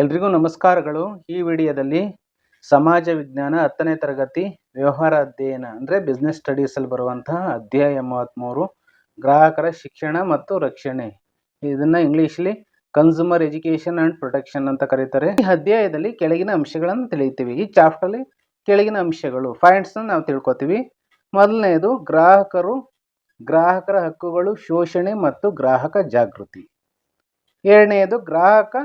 ಎಲ್ರಿಗೂ ನಮಸ್ಕಾರಗಳು. ಈ ವಿಡಿಯೋದಲ್ಲಿ ಸಮಾಜ ವಿಜ್ಞಾನ ಹತ್ತನೇ ತರಗತಿ ವ್ಯವಹಾರ ಅಧ್ಯಯನ ಅಂದರೆ ಬಿಸ್ನೆಸ್ ಸ್ಟಡೀಸಲ್ಲಿ ಬರುವಂತಹ ಅಧ್ಯಾಯ ಮೂವತ್ತ್ಮೂರು ಗ್ರಾಹಕರ ಶಿಕ್ಷಣ ಮತ್ತು ರಕ್ಷಣೆ. ಇದನ್ನು ಇಂಗ್ಲೀಷಲ್ಲಿ ಕನ್ಸ್ಯೂಮರ್ ಎಜುಕೇಷನ್ ಆ್ಯಂಡ್ ಪ್ರೊಟೆಕ್ಷನ್ ಅಂತ ಕರೀತಾರೆ. ಈ ಅಧ್ಯಾಯದಲ್ಲಿ ಕೆಳಗಿನ ಅಂಶಗಳನ್ನು ತಿಳಿಯುತ್ತೀವಿ. ಈ ಚಾಪ್ಟರ್ಲಿ ಕೆಳಗಿನ ಅಂಶಗಳು ಪಾಯಿಂಟ್ಸ್ನ ನಾವು ತಿಳ್ಕೊತೀವಿ. ಮೊದಲನೆಯದು ಗ್ರಾಹಕರು, ಗ್ರಾಹಕರ ಹಕ್ಕುಗಳು, ಶೋಷಣೆ ಮತ್ತು ಗ್ರಾಹಕ ಜಾಗೃತಿ. ಎರಡನೆಯದು ಗ್ರಾಹಕ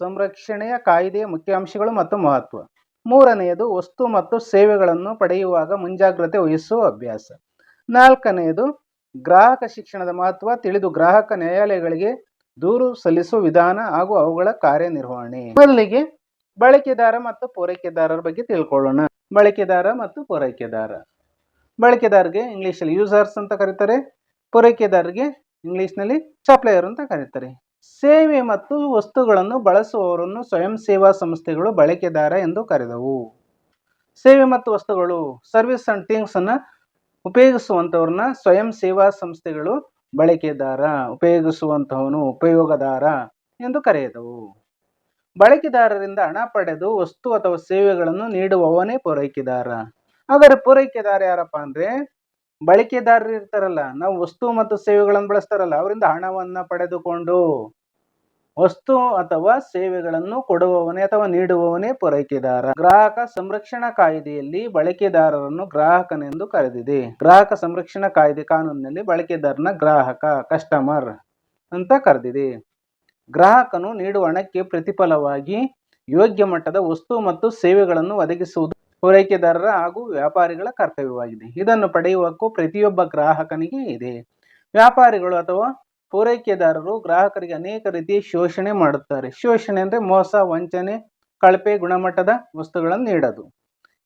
ಸಂರಕ್ಷಣೆಯ ಕಾಯ್ದೆಯ ಮುಖ್ಯಾಂಶಗಳು ಮತ್ತು ಮಹತ್ವ. ಮೂರನೆಯದು, ವಸ್ತು ಮತ್ತು ಸೇವೆಗಳನ್ನು ಪಡೆಯುವಾಗ ಮುಂಜಾಗ್ರತೆ ವಹಿಸುವ ಅಭ್ಯಾಸ. ನಾಲ್ಕನೆಯದು, ಗ್ರಾಹಕ ಶಿಕ್ಷಣದ ಮಹತ್ವ, ತಿಳಿದು ಗ್ರಾಹಕ ನ್ಯಾಯಾಲಯಗಳಿಗೆ ದೂರು ಸಲ್ಲಿಸುವ ವಿಧಾನ ಹಾಗೂ ಅವುಗಳ ಕಾರ್ಯನಿರ್ವಹಣೆ. ಮೊದಲಿಗೆ, ಬಳಕೆದಾರ ಮತ್ತು ಪೂರೈಕೆದಾರರ ಬಗ್ಗೆ ತಿಳ್ಕೊಳ್ಳೋಣ. ಬಳಕೆದಾರ ಮತ್ತು ಪೂರೈಕೆದಾರ. ಬಳಕೆದಾರರಿಗೆ ಇಂಗ್ಲೀಷಲ್ಲಿ ಯೂಸರ್ಸ್ ಅಂತ ಕರೀತಾರೆ. ಪೂರೈಕೆದಾರರಿಗೆ ಇಂಗ್ಲೀಷ್ನಲ್ಲಿ ಸಪ್ಲೈಯರ್ ಅಂತ ಕರೀತಾರೆ. ಸೇವೆ ಮತ್ತು ವಸ್ತುಗಳನ್ನು ಬಳಸುವವರನ್ನು ಸ್ವಯಂ ಸೇವಾ ಸಂಸ್ಥೆಗಳು ಬಳಕೆದಾರ ಎಂದು ಕರೆದವು. ಸೇವೆ ಮತ್ತು ವಸ್ತುಗಳು ಸರ್ವಿಸ್ ಅಂಡ್ ಥಿಂಗ್ಸ್ ಅನ್ನ ಉಪಯೋಗಿಸುವಂಥವ್ರನ್ನ ಸ್ವಯಂ ಸೇವಾ ಸಂಸ್ಥೆಗಳು ಬಳಕೆದಾರ ಉಪಯೋಗಿಸುವಂತಹವನು ಉಪಯೋಗದಾರ ಎಂದು ಕರೆಯದವು ಬಳಕೆದಾರರಿಂದ ಹಣ ಪಡೆದು ವಸ್ತು ಅಥವಾ ಸೇವೆಗಳನ್ನು ನೀಡುವವನೇ ಪೂರೈಕೆದಾರ. ಆದರೆ ಪೂರೈಕೆದಾರ ಯಾರಪ್ಪ ಅಂದ್ರೆ ಬಳಕೆದಾರರು ಇರ್ತಾರಲ್ಲ, ನಾವು ವಸ್ತು ಮತ್ತು ಸೇವೆಗಳನ್ನು ಬಳಸ್ತಾರಲ್ಲ, ಅವರಿಂದ ಹಣವನ್ನು ಪಡೆದುಕೊಂಡು ವಸ್ತು ಅಥವಾ ಸೇವೆಗಳನ್ನು ಕೊಡುವವನೇ ಅಥವಾ ನೀಡುವವನೇ ಪೂರೈಕೆದಾರ. ಗ್ರಾಹಕ ಸಂರಕ್ಷಣಾ ಕಾಯ್ದೆಯಲ್ಲಿ ಬಳಕೆದಾರರನ್ನು ಗ್ರಾಹಕನೆಂದು ಕರೆದಿದೆ. ಗ್ರಾಹಕ ಸಂರಕ್ಷಣಾ ಕಾಯ್ದೆ ಕಾನೂನಿನಲ್ಲಿ ಬಳಕೆದಾರನ ಗ್ರಾಹಕ, ಕಸ್ಟಮರ್ ಅಂತ ಕರೆದಿದೆ. ಗ್ರಾಹಕನು ನೀಡುವ ಹಣಕ್ಕೆ ಪ್ರತಿಫಲವಾಗಿ ಯೋಗ್ಯ ಮಟ್ಟದ ವಸ್ತು ಮತ್ತು ಸೇವೆಗಳನ್ನು ಒದಗಿಸುವುದು ಪೂರೈಕೆದಾರರ ಹಾಗೂ ವ್ಯಾಪಾರಿಗಳ ಕರ್ತವ್ಯವಾಗಿದೆ. ಇದನ್ನು ಪಡೆಯುವ ಹಕ್ಕು ಪ್ರತಿಯೊಬ್ಬ ಗ್ರಾಹಕನಿಗೆ ಇದೆ. ವ್ಯಾಪಾರಿಗಳು ಅಥವಾ ಪೂರೈಕೆದಾರರು ಗ್ರಾಹಕರಿಗೆ ಅನೇಕ ರೀತಿಯ ಶೋಷಣೆ ಮಾಡುತ್ತಾರೆ. ಶೋಷಣೆ ಅಂದರೆ ಮೋಸ, ವಂಚನೆ, ಕಳಪೆ, ಗುಣಮಟ್ಟದ ವಸ್ತುಗಳನ್ನು ನೀಡೋದು.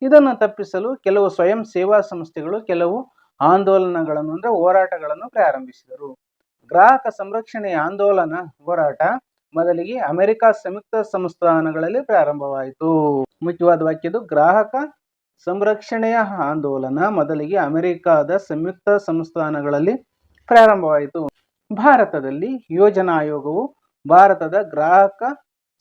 ಇದನ್ನು ತಪ್ಪಿಸಲು ಕೆಲವು ಸ್ವಯಂ ಸೇವಾ ಸಂಸ್ಥೆಗಳು ಕೆಲವು ಆಂದೋಲನಗಳನ್ನು ಅಂದರೆ ಹೋರಾಟಗಳನ್ನು ಪ್ರಾರಂಭಿಸಿದರು. ಗ್ರಾಹಕ ಸಂರಕ್ಷಣೆಯ ಆಂದೋಲನ ಹೋರಾಟ ಮೊದಲಿಗೆ ಅಮೆರಿಕ ಸಂಯುಕ್ತ ಸಂಸ್ಥಾನಗಳಲ್ಲಿ ಪ್ರಾರಂಭವಾಯಿತು. ಮುಖ್ಯವಾದ ವಾಕ್ಯದು ಗ್ರಾಹಕ ಸಂರಕ್ಷಣೆಯ ಆಂದೋಲನ ಮೊದಲಿಗೆ ಅಮೆರಿಕಾದ ಸಂಯುಕ್ತ ಸಂಸ್ಥಾನಗಳಲ್ಲಿ ಪ್ರಾರಂಭವಾಯಿತು. ಭಾರತದಲ್ಲಿ ಯೋಜನಾ ಆಯೋಗವು ಭಾರತದ ಗ್ರಾಹಕ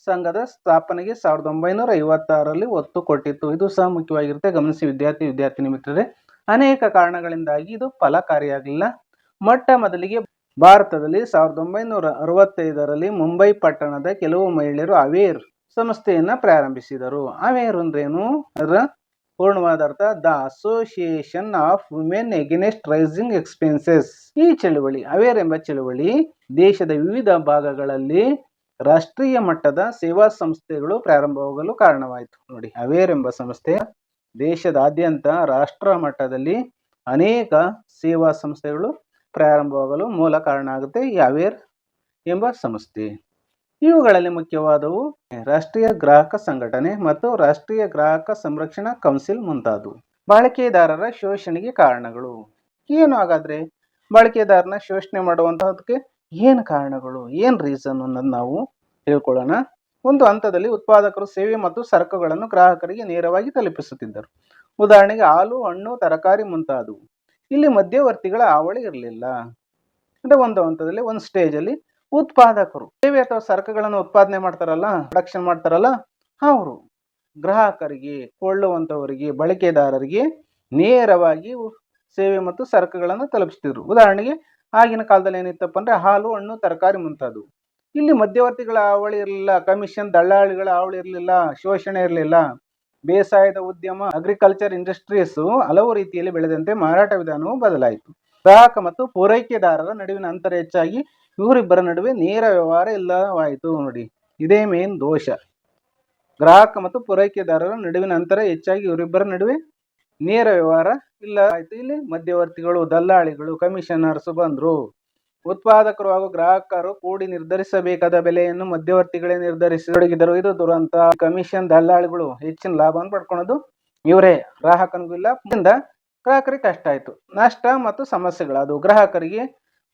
ಸಂಘದ ಸ್ಥಾಪನೆಗೆ ಸಾವಿರದ ಒಂಬೈನೂರ ಐವತ್ತಾರರಲ್ಲಿ ಒತ್ತು ಕೊಟ್ಟಿತ್ತು. ಇದು ಸಹ ಮುಖ್ಯವಾಗಿರುತ್ತೆ. ಗಮನಿಸಿ ವಿದ್ಯಾರ್ಥಿ, ವಿದ್ಯಾರ್ಥಿನಿ ಮಿತ್ರರೇ. ಅನೇಕ ಕಾರಣಗಳಿಂದಾಗಿ ಇದು ಫಲಕಾರಿಯಾಗಲಿಲ್ಲ ಮೊಟ್ಟ ಮೊದಲಿಗೆ ಭಾರತದಲ್ಲಿ ಸಾವಿರದ ಒಂಬೈನೂರ ಅರವತ್ತೈದರಲ್ಲಿ ಮುಂಬೈ ಪಟ್ಟಣದ ಕೆಲವು ಮಹಿಳೆಯರು ಅವೇರ್ ಸಂಸ್ಥೆಯನ್ನ ಪ್ರಾರಂಭಿಸಿದರು. ಅವೇರ್ ಅಂದ್ರೇನು? ಅದರ ಪೂರ್ಣವಾದ ಅರ್ಥ the association of women against rising expenses. ಈ ಚಳುವಳಿ, ಅವೇರ್ ಎಂಬ ಚಳುವಳಿ ದೇಶದ ವಿವಿಧ ಭಾಗಗಳಲ್ಲಿ ರಾಷ್ಟ್ರೀಯ ಮಟ್ಟದ ಸೇವಾ ಸಂಸ್ಥೆಗಳು ಪ್ರಾರಂಭವಾಗಲು ಕಾರಣವಾಯಿತು. ನೋಡಿ, ಅವೇರ್ ಎಂಬ ಸಂಸ್ಥೆ ದೇಶದಾದ್ಯಂತ ರಾಷ್ಟ್ರ ಮಟ್ಟದಲ್ಲಿ ಅನೇಕ ಸೇವಾ ಸಂಸ್ಥೆಗಳು ಪ್ರಾರಂಭವಾಗಲು ಮೂಲ ಕಾರಣ ಆಗುತ್ತೆ ಈ ಅವೇರ್ ಎಂಬ ಸಂಸ್ಥೆ. ಇವುಗಳಲ್ಲಿ ಮುಖ್ಯವಾದವು ರಾಷ್ಟ್ರೀಯ ಗ್ರಾಹಕ ಸಂಘಟನೆ ಮತ್ತು ರಾಷ್ಟ್ರೀಯ ಗ್ರಾಹಕ ಸಂರಕ್ಷಣಾ ಕೌನ್ಸಿಲ್ ಮುಂತಾದವು. ಬಳಕೆದಾರರ ಶೋಷಣೆಗೆ ಕಾರಣಗಳು. ಏನು ಹಾಗಾದ್ರೆ? ಬಳಕೆದಾರನ ಶೋಷಣೆ ಮಾಡುವಂತಹದಕ್ಕೆ ಏನು ಕಾರಣಗಳು? ಏನು ರೀಸನ್ ಅನ್ನೋದು ನಾವು ತಿಳ್ಕೊಳ್ಳೋಣ. ಒಂದು ಹಂತದಲ್ಲಿ ಉತ್ಪಾದಕರು ಸೇವೆ ಮತ್ತು ಸರಕುಗಳನ್ನು ಗ್ರಾಹಕರಿಗೆ ನೇರವಾಗಿ ತಲುಪಿಸುತ್ತಿದ್ದರು. ಉದಾಹರಣೆಗೆ ಹಾಲು, ಹಣ್ಣು, ತರಕಾರಿ ಮುಂತಾದವು. ಇಲ್ಲಿ ಮಧ್ಯವರ್ತಿಗಳ ಹಾವಳಿ ಇರಲಿಲ್ಲ. ಅಂದರೆ ಒಂದು ಹಂತದಲ್ಲಿ ಒಂದು ಸ್ಟೇಜಲ್ಲಿ ಉತ್ಪಾದಕರು, ಸೇವೆ ಅಥವಾ ಸರಕುಗಳನ್ನು ಉತ್ಪಾದನೆ ಮಾಡ್ತಾರಲ್ಲ ಪ್ರೊಡಕ್ಷನ್ ಮಾಡ್ತಾರಲ್ಲ, ಅವರು ಗ್ರಾಹಕರಿಗೆ ಕೊಳ್ಳುವಂಥವರಿಗೆ ಬಳಕೆದಾರರಿಗೆ ನೇರವಾಗಿ ಸೇವೆ ಮತ್ತು ಸರಕುಗಳನ್ನು ತಲುಪಿಸ್ತಿದ್ರು. ಉದಾಹರಣೆಗೆ ಆಗಿನ ಕಾಲದಲ್ಲಿ ಏನಿತ್ತಪ್ಪ ಅಂದರೆ ಹಾಲು, ಹಣ್ಣು, ತರಕಾರಿ ಮುಂತಾದವು. ಇಲ್ಲಿ ಮಧ್ಯವರ್ತಿಗಳ ಹಾವಳಿ ಇರಲಿಲ್ಲ ಕಮಿಷನ್ ದಳ್ಳಾಳಿಗಳ ಹಾವಳಿ ಇರಲಿಲ್ಲ, ಶೋಷಣೆ ಇರಲಿಲ್ಲ. ಬೇಸಾಯದ ಉದ್ಯಮ ಅಗ್ರಿಕಲ್ಚರ್ ಇಂಡಸ್ಟ್ರೀಸ್ ಹಲವು ರೀತಿಯಲ್ಲಿ ಬೆಳೆದಂತೆ ಮಾರಾಟ ವಿಧಾನವು ಬದಲಾಯಿತು. ಗ್ರಾಹಕ ಮತ್ತು ಪೂರೈಕೆದಾರರ ನಡುವಿನ ಅಂತರ ಹೆಚ್ಚಾಗಿ ಇವರಿಬ್ಬರ ನಡುವೆ ನೇರ ವ್ಯವಹಾರ ಇಲ್ಲವಾಯಿತು ನೋಡಿ. ಇದೇ ಮೇನ್ ದೋಷ. ಗ್ರಾಹಕ ಮತ್ತು ಪೂರೈಕೆದಾರರ ನಡುವಿನ ಅಂತರ ಹೆಚ್ಚಾಗಿ ಇವರಿಬ್ಬರ ನಡುವೆ ನೇರ ವ್ಯವಹಾರ ಇಲ್ಲ ಆಯಿತು ಇಲ್ಲಿ ಮಧ್ಯವರ್ತಿಗಳು, ದಲ್ಲಾಳಿಗಳು ಕಮಿಷನರ್ಸ್ ಬಂದರು. ಉತ್ಪಾದಕರು ಹಾಗೂ ಗ್ರಾಹಕರು ಕೂಡಿ ನಿರ್ಧರಿಸಬೇಕಾದ ಬೆಲೆಯನ್ನು ಮಧ್ಯವರ್ತಿಗಳೇ ನಿರ್ಧರಿಸತೊಡಗಿದರು. ಇದು ದುರಂತ. ಕಮಿಷನ್ ದಲ್ಲಾಳಿಗಳು ಹೆಚ್ಚಿನ ಲಾಭವನ್ನು ಪಡ್ಕೊಳೋದು ಇವರೇ. ಗ್ರಾಹಕನಿಗೂ ಇಲ್ಲ. ಗ್ರಾಹಕರಿಗೆ ಕಷ್ಟ ಆಯಿತು. ನಷ್ಟ ಮತ್ತು ಸಮಸ್ಯೆಗಳು. ಅದು ಗ್ರಾಹಕರಿಗೆ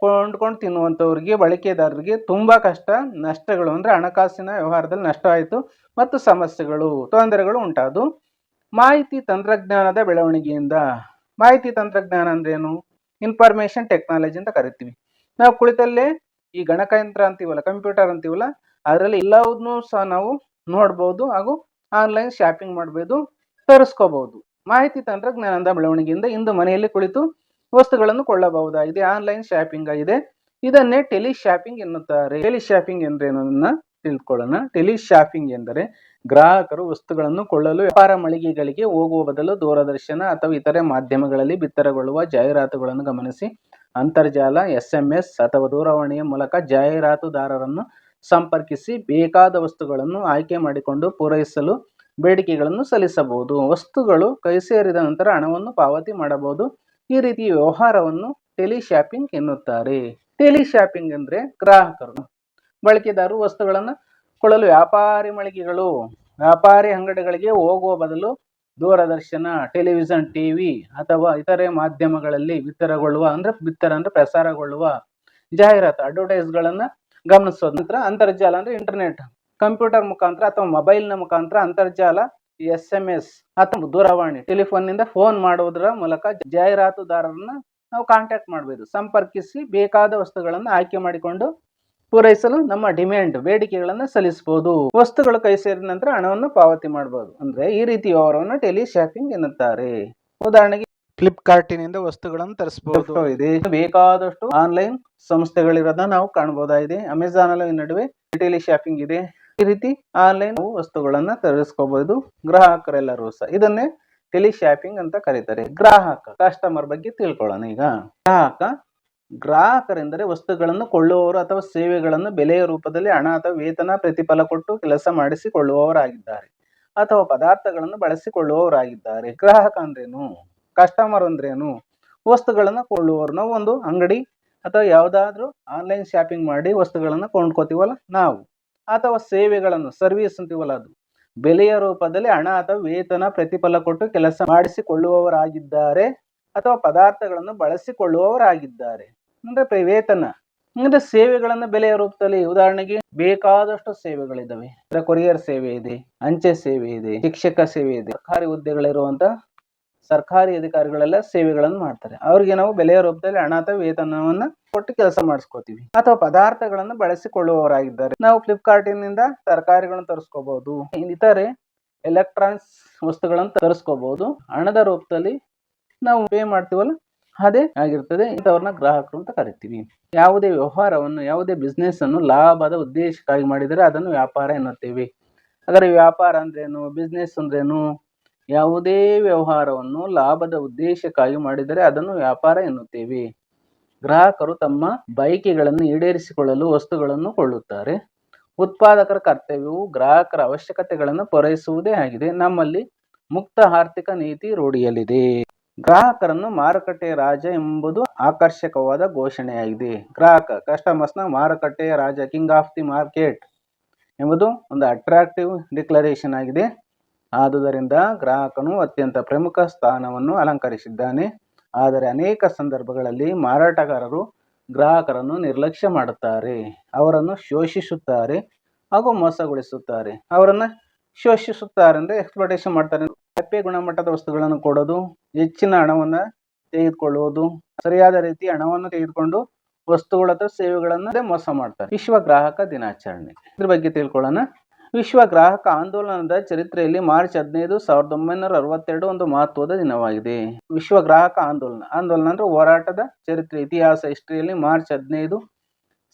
ಕೊಂಡ್ಕೊಂಡು ತಿನ್ನುವಂಥವ್ರಿಗೆ, ಬಳಕೆದಾರರಿಗೆ ತುಂಬ ಕಷ್ಟ, ನಷ್ಟಗಳು. ಅಂದರೆ ಹಣಕಾಸಿನ ವ್ಯವಹಾರದಲ್ಲಿ ನಷ್ಟ ಆಯಿತು ಮತ್ತು ಸಮಸ್ಯೆಗಳು, ತೊಂದರೆಗಳು ಉಂಟಾದು. ಮಾಹಿತಿ ತಂತ್ರಜ್ಞಾನದ ಬೆಳವಣಿಗೆಯಿಂದ, ಮಾಹಿತಿ ತಂತ್ರಜ್ಞಾನ ಅಂದ್ರೇನು ಇನ್ಫಾರ್ಮೇಷನ್ ಟೆಕ್ನಾಲಜಿ ಅಂತ ಕರಿತೀವಿ. ನಾವು ಕುಳಿತಲ್ಲೇ ಈ ಗಣಕಯಂತ್ರ ಅಂತೀವಲ್ಲ ಕಂಪ್ಯೂಟರ್ ಅಂತೀವಲ್ಲ, ಅದರಲ್ಲಿ ಎಲ್ಲವನ್ನೂ ಸಹ ನಾವು ನೋಡ್ಬೋದು ಹಾಗೂ ಆನ್ಲೈನ್ ಶಾಪಿಂಗ್ ಮಾಡಬಹುದು ತರಿಸ್ಕೋಬಹುದು ಮಾಹಿತಿ ತಂತ್ರಜ್ಞಾನದ ಬೆಳವಣಿಗೆಯಿಂದ ಇಂದು ಮನೆಯಲ್ಲಿ ಕುಳಿತು ವಸ್ತುಗಳನ್ನು ಕೊಳ್ಳಬಹುದಾಗಿದೆ ಆನ್ಲೈನ್ ಶಾಪಿಂಗ್ ಆಗಿದೆ. ಇದನ್ನೇ ಟೆಲಿ ಶಾಪಿಂಗ್ ಎನ್ನುತ್ತಾರೆ. ಟೆಲಿ ಶಾಪಿಂಗ್ ಎಂದ್ರೇನು ತಿಳ್ಕೊಳ್ಳೋಣ. ಟೆಲಿ ಶಾಪಿಂಗ್ ಎಂದರೆ ಗ್ರಾಹಕರು ವಸ್ತುಗಳನ್ನು ಕೊಳ್ಳಲು ವ್ಯಾಪಾರ ಮಳಿಗೆಗಳಿಗೆ ಹೋಗುವ ಬದಲು ದೂರದರ್ಶನ ಅಥವಾ ಇತರೆ ಮಾಧ್ಯಮಗಳಲ್ಲಿ ಬಿತ್ತರಗೊಳ್ಳುವ ಜಾಹೀರಾತುಗಳನ್ನು ಗಮನಿಸಿ. ಅಂತರ್ಜಾಲ, ಎಸ್.ಎಂ.ಎಸ್, ಅಥವಾ ದೂರವಾಣಿಯ ಮೂಲಕ ಜಾಹೀರಾತುದಾರರನ್ನು ಸಂಪರ್ಕಿಸಿ ಬೇಕಾದ ವಸ್ತುಗಳನ್ನು ಆಯ್ಕೆ ಮಾಡಿಕೊಂಡು ಪೂರೈಸಲು ಬೇಡಿಕೆಗಳನ್ನು ಸಲ್ಲಿಸಬಹುದು. ವಸ್ತುಗಳು ಕೈ ಸೇರಿದ ನಂತರ ಹಣವನ್ನು ಪಾವತಿ ಮಾಡಬಹುದು. ಈ ರೀತಿ ವ್ಯವಹಾರವನ್ನು ಟೆಲಿ ಶಾಪಿಂಗ್ ಎನ್ನುತ್ತಾರೆ. ಟೆಲಿ ಶಾಪಿಂಗ್ ಅಂದರೆ ಗ್ರಾಹಕರು, ಬಳಕೆದಾರರು ವಸ್ತುಗಳನ್ನು ಕೊಳ್ಳಲು ವ್ಯಾಪಾರಿ ಮಳಿಗೆಗಳು, ವ್ಯಾಪಾರಿ ಅಂಗಡಿಗಳಿಗೆ ಹೋಗುವ ಬದಲು ದೂರದರ್ಶನ, ಟೆಲಿವಿಷನ್, ಟಿವಿ ಅಥವಾ ಇತರೆ ಮಾಧ್ಯಮಗಳಲ್ಲಿ ಬಿತ್ತರಗೊಳ್ಳುವ ಅಂದ್ರೆ ಬಿತ್ತರ ಅಂದ್ರೆ ಪ್ರಸಾರಗೊಳ್ಳುವ ಜಾಹೀರಾತು ಅಡ್ವರ್ಟೈಸ್ಗಳನ್ನು ಗಮನಿಸೋದು. ನಂತರ ಅಂತರ್ಜಾಲ ಅಂದ್ರೆ ಇಂಟರ್ನೆಟ್ ಕಂಪ್ಯೂಟರ್ ಮುಖಾಂತರ ಅಥವಾ ಮೊಬೈಲ್ನ ಮುಖಾಂತರ ಅಂತರ್ಜಾಲ ಎಸ್ ಎಂ ಎಸ್ ಅಥವಾ ದೂರವಾಣಿ ಟೆಲಿಫೋನ್ನಿಂದ ಫೋನ್ ಮಾಡುವುದರ ಮೂಲಕ ಜಾಹೀರಾತುದಾರರನ್ನ ನಾವು ಕಾಂಟ್ಯಾಕ್ಟ್ ಮಾಡಬಹುದು ಸಂಪರ್ಕಿಸಿ ಬೇಕಾದ ವಸ್ತುಗಳನ್ನು ಆಯ್ಕೆ ಮಾಡಿಕೊಂಡು ಪೂರೈಸಲು ನಮ್ಮ ಡಿಮ್ಯಾಂಡ್ ಬೇಡಿಕೆಗಳನ್ನು ಸಲ್ಲಿಸಬಹುದು ವಸ್ತುಗಳು ಕೈ ಸೇರಿದ ನಂತರ ಹಣವನ್ನು ಪಾವತಿ ಮಾಡಬಹುದು ಅಂದ್ರೆ ಈ ರೀತಿ ವ್ಯವಹಾರವನ್ನು ಟೆಲಿ ಶಾಪಿಂಗ್ ಎನ್ನುತ್ತಾರೆ. ಉದಾಹರಣೆಗೆ ಫ್ಲಿಪ್ಕಾರ್ಟಿನಿಂದ ವಸ್ತುಗಳನ್ನು ತರಿಸಬಹುದು ಇದೆ. ಬೇಕಾದಷ್ಟು ಆನ್ಲೈನ್ ಸಂಸ್ಥೆಗಳಿರೋದನ್ನ ನಾವು ಕಾಣಬಹುದಾಗಿದೆ ಅಮೆಝಾನ್ ಅಲ್ಲಿ ನಡುವೆ ಟೆಲಿ ಶಾಪಿಂಗ್ ಇದೆ. ಈ ರೀತಿ ಆನ್ಲೈನ್ ವಸ್ತುಗಳನ್ನ ತರಿಸ್ಕೋಬಹುದು ಗ್ರಾಹಕರೆಲ್ಲರೂ ಸಹ. ಇದನ್ನೇ ಟೆಲಿ ಶಾಪಿಂಗ್ ಅಂತ ಕರೀತಾರೆ. ಗ್ರಾಹಕ ಕಸ್ಟಮರ್ ಬಗ್ಗೆ ತಿಳ್ಕೊಳ್ಳೋಣ ಈಗ. ಗ್ರಾಹಕ ಗ್ರಾಹಕರೆಂದರೆ ವಸ್ತುಗಳನ್ನು ಕೊಳ್ಳುವವರು ಅಥವಾ ಸೇವೆಗಳನ್ನು ಬೆಲೆಯ ರೂಪದಲ್ಲಿ ಹಣ ಅಥವಾ ವೇತನ ಪ್ರತಿಫಲ ಕೊಟ್ಟು ಕೆಲಸ ಮಾಡಿಸಿಕೊಳ್ಳುವವರಾಗಿದ್ದಾರೆ ಅಥವಾ ಪದಾರ್ಥಗಳನ್ನು ಬಳಸಿಕೊಳ್ಳುವವರಾಗಿದ್ದಾರೆ. ಗ್ರಾಹಕ ಅಂದ್ರೇನು? ಕಸ್ಟಮರ್ ಅಂದ್ರೇನು? ವಸ್ತುಗಳನ್ನು ಕೊಳ್ಳುವವರು. ನಾವು ಒಂದು ಅಂಗಡಿ ಅಥವಾ ಯಾವುದಾದ್ರೂ ಆನ್ಲೈನ್ ಶಾಪಿಂಗ್ ಮಾಡಿ ವಸ್ತುಗಳನ್ನು ಕೊಂಡ್ಕೋತೀವಲ್ಲ ನಾವು. ಅಥವಾ ಸೇವೆಗಳನ್ನು ಸರ್ವಿಸ್ ಅಂತೀವಲ್ಲ ಅದು. ಬೆಲೆಯ ರೂಪದಲ್ಲಿ ಹಣ ಅಥವಾ ವೇತನ ಪ್ರತಿಫಲ ಕೊಟ್ಟು ಕೆಲಸ ಮಾಡಿಸಿಕೊಳ್ಳುವವರಾಗಿದ್ದಾರೆ ಅಥವಾ ಪದಾರ್ಥಗಳನ್ನು ಬಳಸಿಕೊಳ್ಳುವವರಾಗಿದ್ದಾರೆ. ಅಂದ್ರೆ ವೇತನ ಅಂದ್ರೆ ಸೇವೆಗಳನ್ನ ಬೆಲೆಯ ರೂಪದಲ್ಲಿ ಉದಾಹರಣೆಗೆ ಬೇಕಾದಷ್ಟು ಸೇವೆಗಳಿದಾವೆ. ಅಂದ್ರೆ ಕೊರಿಯರ್ ಸೇವೆ ಇದೆ, ಅಂಚೆ ಸೇವೆ ಇದೆ, ಶಿಕ್ಷಕ ಸೇವೆ ಇದೆ, ಸರ್ಕಾರಿ ಹುದ್ದೆಗಳಿರುವಂತ ಸರ್ಕಾರಿ ಅಧಿಕಾರಿಗಳೆಲ್ಲ ಸೇವೆಗಳನ್ನು ಮಾಡ್ತಾರೆ. ಅವ್ರಿಗೆ ನಾವು ಬೆಲೆಯ ರೂಪದಲ್ಲಿ ಹಣ ಅಥವಾ ವೇತನವನ್ನ ಕೊಟ್ಟು ಕೆಲಸ ಮಾಡಿಸ್ಕೋತೀವಿ. ಅಥವಾ ಪದಾರ್ಥಗಳನ್ನು ಬಳಸಿಕೊಳ್ಳುವವರಾಗಿದ್ದಾರೆ. ನಾವು ಫ್ಲಿಪ್ಕಾರ್ಟಿನಿಂದ ತರಕಾರಿಗಳನ್ನು ತರಿಸ್ಕೋಬಹುದು ಇತರೆ ಎಲೆಕ್ಟ್ರಾನಿಕ್ಸ್ ವಸ್ತುಗಳನ್ನು ತರಿಸ್ಕೋಬಹುದು ಹಣದ ರೂಪದಲ್ಲಿ ನಾವು ಪೇ ಮಾಡ್ತೀವಲ್ಲ ಅದೇ ಆಗಿರ್ತದೆ. ಇಂಥವ್ರನ್ನ ಗ್ರಾಹಕರು ಅಂತ ಕರಿತೀವಿ. ಯಾವುದೇ ವ್ಯವಹಾರವನ್ನು, ಯಾವುದೇ ಬಿಸ್ನೆಸ್ ಅನ್ನು ಲಾಭದ ಉದ್ದೇಶಕ್ಕಾಗಿ ಮಾಡಿದರೆ ಅದನ್ನು ವ್ಯಾಪಾರ ಎನ್ನುತ್ತೇವೆ. ಅದರ ವ್ಯಾಪಾರ ಅಂದ್ರೇನು ಬಿಸ್ನೆಸ್ ಅಂದ್ರೇನು, ಯಾವುದೇ ವ್ಯವಹಾರವನ್ನು ಲಾಭದ ಉದ್ದೇಶಕ್ಕಾಗಿ ಮಾಡಿದರೆ ಅದನ್ನು ವ್ಯಾಪಾರ ಎನ್ನುತ್ತೇವೆ. ಗ್ರಾಹಕರು ತಮ್ಮ ಬಯಕೆಗಳನ್ನು ಈಡೇರಿಸಿಕೊಳ್ಳಲು ವಸ್ತುಗಳನ್ನು ಕೊಳ್ಳುತ್ತಾರೆ. ಉತ್ಪಾದಕರ ಕರ್ತವ್ಯವು ಗ್ರಾಹಕರ ಅವಶ್ಯಕತೆಗಳನ್ನು ಪೂರೈಸುವುದೇ ಆಗಿದೆ. ನಮ್ಮಲ್ಲಿ ಮುಕ್ತ ಆರ್ಥಿಕ ನೀತಿ ರೂಢಿಯಲ್ಲಿದೆ. ಗ್ರಾಹಕರನ್ನು ಮಾರುಕಟ್ಟೆಯ ರಾಜ ಎಂಬುದು ಆಕರ್ಷಕವಾದ ಘೋಷಣೆಯಾಗಿದೆ. ಗ್ರಾಹಕ ಕಸ್ಟಮರ್ಸ್ನ ಮಾರುಕಟ್ಟೆಯ ರಾಜ ಕಿಂಗ್ ಆಫ್ ದಿ ಮಾರ್ಕೆಟ್ ಎಂಬುದು ಒಂದು ಅಟ್ರಾಕ್ಟಿವ್ ಡಿಕ್ಲರೇಷನ್ ಆಗಿದೆ. ಆದುದರಿಂದ ಗ್ರಾಹಕನು ಅತ್ಯಂತ ಪ್ರಮುಖ ಸ್ಥಾನವನ್ನು ಅಲಂಕರಿಸಿದ್ದಾನೆ. ಆದರೆ ಅನೇಕ ಸಂದರ್ಭಗಳಲ್ಲಿ ಮಾರಾಟಗಾರರು ಗ್ರಾಹಕರನ್ನು ನಿರ್ಲಕ್ಷ್ಯ ಮಾಡುತ್ತಾರೆ. ಅವರನ್ನು ಶೋಷಿಸುತ್ತಾರೆ ಹಾಗೂ ಮೋಸಗೊಳಿಸುತ್ತಾರೆ. ಅವರನ್ನು ಶೋಷಿಸುತ್ತಾರೆ ಅಂದರೆ ಎಕ್ಸ್ಪ್ಲೋಟೇಷನ್ ಮಾಡ್ತಾರೆ. ಕಪ್ಪೆ ಗುಣಮಟ್ಟದ ವಸ್ತುಗಳನ್ನು ಕೊಡೋದು, ಹೆಚ್ಚಿನ ಹಣವನ್ನು ತೆಗೆದುಕೊಳ್ಳುವುದು, ಸರಿಯಾದ ರೀತಿ ಹಣವನ್ನು ತೆಗೆದುಕೊಂಡು ವಸ್ತುಗಳ ಅಥವಾ ಸೇವೆಗಳನ್ನು ಮೋಸ ಮಾಡ್ತಾರೆ. ವಿಶ್ವ ಗ್ರಾಹಕ ದಿನಾಚರಣೆ. ಇದ್ರ ಬಗ್ಗೆ ತಿಳ್ಕೊಳ್ಳೋಣ. ವಿಶ್ವ ಗ್ರಾಹಕ ಆಂದೋಲನದ ಚರಿತ್ರೆಯಲ್ಲಿ ಮಾರ್ಚ್ ಹದಿನೈದು, ಸಾವಿರದ ಒಂಬೈನೂರ ಅರವತ್ತೆರಡು ಒಂದು ಮಹತ್ವದ ದಿನವಾಗಿದೆ. ವಿಶ್ವ ಗ್ರಾಹಕ ಆಂದೋಲನ. ಆಂದೋಲನ ಅಂದ್ರೆ ಹೋರಾಟದ ಚರಿತ್ರೆ. ಇತಿಹಾಸ, ಹಿಸ್ಟ್ರಿಯಲ್ಲಿ ಮಾರ್ಚ್ ಹದಿನೈದು,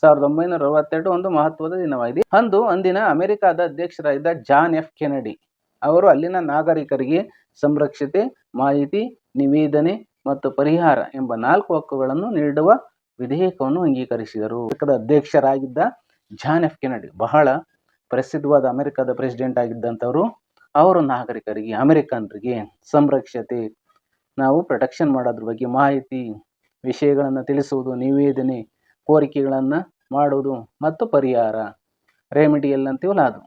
ಸಾವಿರದ ಒಂಬೈನೂರ ಅರವತ್ತೆರಡು ಒಂದು ಮಹತ್ವದ ದಿನವಾಗಿದೆ. ಅಂದು ಅಂದಿನ ಅಮೆರಿಕದ ಅಧ್ಯಕ್ಷರಾಗಿದ್ದ ಜಾನ್ ಎಫ್. ಕೆನಡಿ ಅವರು ಅಲ್ಲಿನ ನಾಗರಿಕರಿಗೆ ಸಂರಕ್ಷತೆ, ಮಾಹಿತಿ, ನಿವೇದನೆ ಮತ್ತು ಪರಿಹಾರ ಎಂಬ ನಾಲ್ಕು ಹಕ್ಕುಗಳನ್ನು ನೀಡುವ ವಿಧೇಯಕವನ್ನು ಅಂಗೀಕರಿಸಿದರು. ಅಮೆರಿಕದ ಅಧ್ಯಕ್ಷರಾಗಿದ್ದ ಜಾನ್ ಎಫ್ ಕೆನಡಿ ಬಹಳ ಪ್ರಸಿದ್ಧವಾದ ಅಮೆರಿಕದ ಪ್ರೆಸಿಡೆಂಟ್ ಆಗಿದ್ದಂಥವರು. ಅವರು ನಾಗರಿಕರಿಗೆ, ಅಮೆರಿಕನ್ರಿಗೆ ಸಂರಕ್ಷತೆ, ನಾವು ಪ್ರೊಟೆಕ್ಷನ್ ಮಾಡೋದ್ರ ಬಗ್ಗೆ ಮಾಹಿತಿ, ವಿಷಯಗಳನ್ನು ತಿಳಿಸುವುದು, ನಿವೇದನೆ, ಕೋರಿಕೆಗಳನ್ನು ಮಾಡುವುದು ಮತ್ತು ಪರಿಹಾರ, ರೆಮಿಡಿಯಲ್ ಅಂತೀವಲ್ಲ ಅದು.